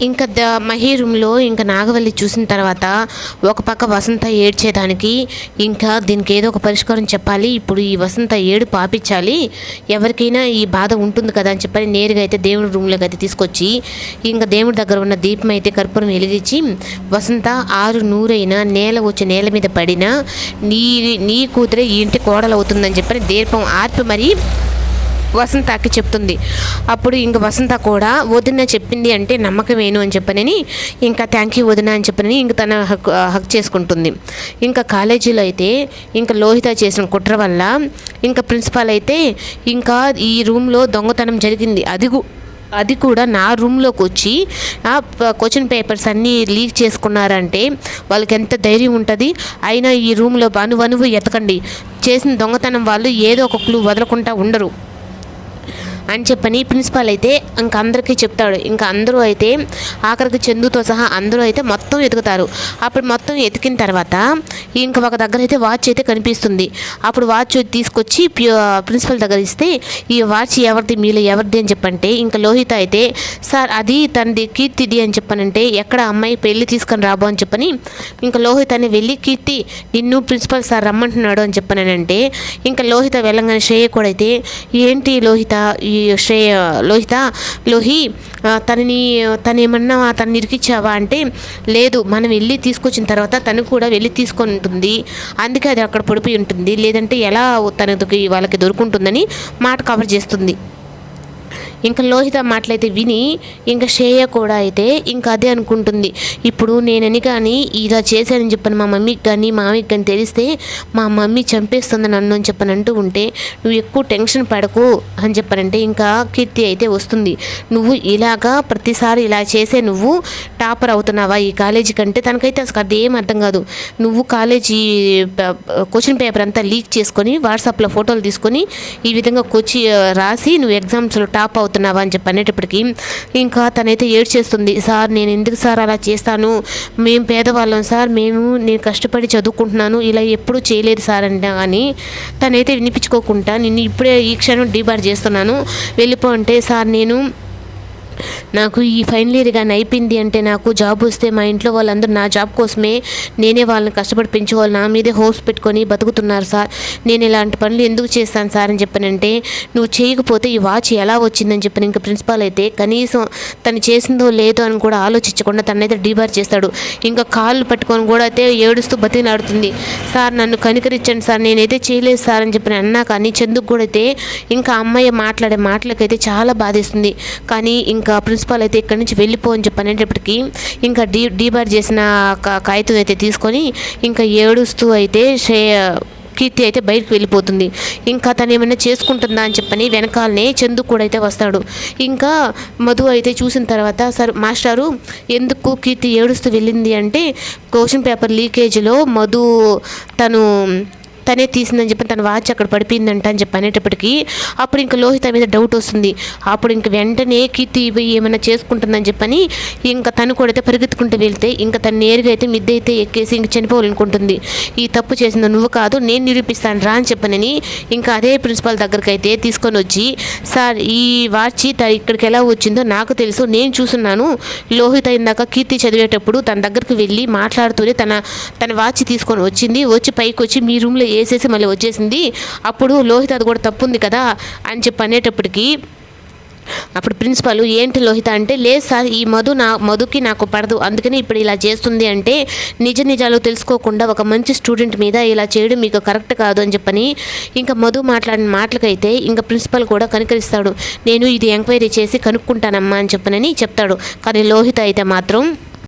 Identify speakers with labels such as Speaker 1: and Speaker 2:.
Speaker 1: ఇంకా ద మహీ రూమ్లో ఇంకా నాగవల్లి చూసిన తర్వాత ఒక పక్క వసంత ఏడ్చేదానికి ఇంకా దీనికి ఏదో ఒక పరిష్కారం చెప్పాలి. ఇప్పుడు ఈ వసంత ఏడు పాపించాలి ఎవరికైనా ఈ బాధ ఉంటుంది కదా అని చెప్పని నేరుగా అయితే దేవుడి రూమ్లోకి అయితే తీసుకొచ్చి ఇంకా దేవుడి దగ్గర ఉన్న దీపం అయితే కర్పూరం వెలిగించి వసంత ఆరు నూరైనా నేల వచ్చి నేల మీద పడినా నీ నీ కూతురే ఈ ఇంటి కోడలు అవుతుందని చెప్పని దీపం ఆర్పి మరీ వసంతకి చెప్తుంది. అప్పుడు ఇంక వసంత కూడా వదిన చెప్పింది అంటే నమ్మకమేను అని చెప్పనని ఇంకా థ్యాంక్ యూ వదిన అని చెప్పనని ఇంక తన హక్ హక్ చేసుకుంటుంది. ఇంకా కాలేజీలో అయితే ఇంకా లోహిత చేసిన కుట్ర వల్ల ఇంకా ప్రిన్సిపాల్ అయితే ఇంకా ఈ రూమ్లో దొంగతనం జరిగింది. అది అది కూడా నా రూమ్లోకి వచ్చి ఆ క్వశ్చన్ పేపర్స్ అన్నీ లీక్ చేసుకున్నారంటే వాళ్ళకి ఎంత ధైర్యం ఉంటుంది? అయినా ఈ రూమ్లో అనువనువు ఎతకండి. చేసిన దొంగతనం వాళ్ళు ఏదో ఒక క్లూ వదలకుండా ఉండరు. అని చెప్పని ప్రిన్సిపాల్ అయితే ఇంకా అందరికీ చెప్తాడు. ఇంకా అందరూ అయితే ఆఖరికి చందుతో సహా అందరూ అయితే మొత్తం ఎదుగుతారు. అప్పుడు మొత్తం ఎతికిన తర్వాత ఇంకా ఒక దగ్గర అయితే వాచ్ అయితే కనిపిస్తుంది. అప్పుడు వాచ్ తీసుకొచ్చి ప్రిన్సిపల్ దగ్గర ఇస్తే ఈ వాచ్ ఎవరిది మీలో ఎవరిది అని చెప్పంటే ఇంకా లోహిత అయితే సార్ అది తనది కీర్తిది అని చెప్పనంటే ఎక్కడ అమ్మాయి పెళ్ళి తీసుకొని రాబో అని చెప్పని ఇంకా లోహిత అని వెళ్ళి కీర్తి నిన్ను ప్రిన్సిపల్ సార్ రమ్మంటున్నాడు అని చెప్పానంటే ఇంకా లోహిత వెళ్ళంగానే శ్రేయ కూడా అయితే ఏంటి లోహిత ఈ శ్రేయ లోహిత లోహి తనని తను ఏమన్నా తను ఇరికిచ్చావా? అంటే లేదు మనం వెళ్ళి తీసుకొచ్చిన తర్వాత తను కూడా వెళ్ళి తీసుకొని ఉంటుంది. అందుకే అది అక్కడ పడిపోయి ఉంటుంది. లేదంటే ఎలా తనకి వాళ్ళకి దొరుకుంటుందని మాట కవర్ చేస్తుంది. ఇంకా లోహిత మాటలైతే విని ఇంకా శ్రేయ కూడా అయితే ఇంకా అదే అనుకుంటుంది. ఇప్పుడు నేనని కానీ ఇలా చేశానని చెప్పని మా మమ్మీకి కానీ మామయ్యకి కానీ తెలిస్తే మా మమ్మీ చంపేస్తుంది నన్ను అని చెప్పని అంటూ ఉంటే నువ్వు ఎక్కువ టెన్షన్ పడకు అని చెప్పనంటే ఇంకా కీర్తి అయితే వస్తుంది. నువ్వు ఇలాగా ప్రతిసారి ఇలా చేసే నువ్వు టాపర్ అవుతున్నావా ఈ కాలేజీ కంటే? తనకైతే అసలు అది ఏం అర్థం కాదు. నువ్వు కాలేజీ క్వశ్చన్ పేపర్ అంతా లీక్ చేసుకొని వాట్సాప్లో ఫోటోలు తీసుకొని ఈ విధంగా కొచ్చి రాసి నువ్వు ఎగ్జామ్స్లో టాప్ అవుతున్నావా అని చెప్పి అనేటప్పటికీ ఇంకా తనైతే ఏడ్చేస్తుంది సార్ నేను ఎందుకు సార్ అలా చేస్తాను? మేము పేదవాళ్ళం సార్ మేము నేను కష్టపడి చదువుకుంటున్నాను ఇలా ఎప్పుడూ చేయలేదు సార్ అంటే కానీ తనైతే వినిపించుకోకుండా నిన్ను ఇప్పుడే ఈ క్షణం డీబార్ చేస్తున్నాను వెళ్ళిపో అంటే సార్ నేను నాకు ఈ ఫైనల్ ఇయర్ కానీ అయిపోయింది అంటే నాకు జాబ్ వస్తే మా ఇంట్లో వాళ్ళందరూ నా జాబ్ కోసమే నేనే వాళ్ళని కష్టపడి పెంచుకోవాలి. నా మీదే హోప్స్ పెట్టుకొని బతుకుతున్నారు సార్. నేను ఇలాంటి పనులు ఎందుకు చేస్తాను సార్ అని చెప్పానంటే నువ్వు చేయకపోతే ఈ వాచ్ ఎలా వచ్చిందని చెప్పిన ఇంకా ప్రిన్సిపాల్ అయితే కనీసం తను చేసిందో లేదో అని కూడా ఆలోచించకుండా తనైతే డీబార్ చేస్తాడు. ఇంకా కాళ్ళు పట్టుకొని కూడా అయితే ఏడుస్తూ బతిలాడుతుంది సార్ నన్ను కనికరించండి సార్ నేనైతే చేయలేదు సార్ అని చెప్పి అన్నా కానీ చందుకు కూడా అయితే ఇంకా అమ్మాయి మాట్లాడే మాటలకైతే చాలా బాధేస్తుంది. కానీ ఇంకా ఇంకా ప్రిన్సిపాల్ అయితే ఇక్కడి నుంచి వెళ్ళిపో అని చెప్పి అనేటప్పటికీ ఇంకా డీ డీబార్ చేసిన కా- కాగితం అయితే తీసుకొని ఇంకా ఏడుస్తూ అయితే షే కీర్తి అయితే బయటకు వెళ్ళిపోతుంది. ఇంకా తను ఏమైనా చేసుకుంటుందా అని చెప్పని వెనకాలనే చందు కూడా అయితే వస్తాడు. ఇంకా మధు అయితే చూసిన తర్వాత సార్ మాస్టారు ఎందుకు కీర్తి ఏడుస్తూ వెళ్ళింది అంటే క్వశ్చన్ పేపర్ లీకేజ్లో మధు తను తనే తీసిందని చెప్పి తన వాచ్ అక్కడ పడిపోయిందంట అని చెప్పి అనేటప్పటికీ అప్పుడు ఇంకా లోహిత మీద డౌట్ వస్తుంది. అప్పుడు ఇంక వెంటనే కీర్తి ఇవి ఏమైనా చేసుకుంటుందని చెప్పని ఇంకా తను కూడా అయితే పరిగెత్తుకుంటూ వెళ్తే ఇంకా తను నేరుగా అయితే మిద్దె అయితే ఎక్కేసి ఇంక చనిపోవాలనుకుంటుంది. ఈ తప్పు చేసింది నువ్వు కాదు నేను నిరూపిస్తాను రా అని చెప్పనని ఇంకా అదే ప్రిన్సిపాల్ దగ్గరికి అయితే తీసుకొని వచ్చి సార్ ఈ వాచ్ త- ఇక్కడికి ఎలా వచ్చిందో నాకు తెలుసు నేను చూస్తున్నాను. లోహిత ఇందాక కీర్తి చదివేటప్పుడు తన దగ్గరికి వెళ్ళి మాట్లాడుతూనే తన తన వాచ్ తీసుకొని వచ్చింది. వచ్చి పైకి వచ్చి మీ రూమ్లో వేసేసి మళ్ళీ వచ్చేసింది. అప్పుడు లోహిత అది కూడా తప్పు ఉంది కదా అని చెప్పి అనేటప్పటికి అప్పుడు ప్రిన్సిపాల్ ఏంటి లోహిత అంటే లేదు సార్ ఈ మధు నా మధుకి నాకు పడదు. అందుకని ఇప్పుడు ఇలా చేస్తుంది అంటే నిజ నిజాలు తెలుసుకోకుండా ఒక మంచి స్టూడెంట్ మీద ఇలా చేయడం మీకు కరెక్ట్ కాదు అని చెప్పని ఇంకా మధు మాట్లాడిన మాటలకైతే ఇంకా ప్రిన్సిపాల్ కూడా కనుకరిస్తాడు. నేను ఇది ఎంక్వైరీ చేసి కనుక్కుంటానమ్మా అని చెప్పనని చెప్తాడు. కానీ లోహిత అయితే మాత్రం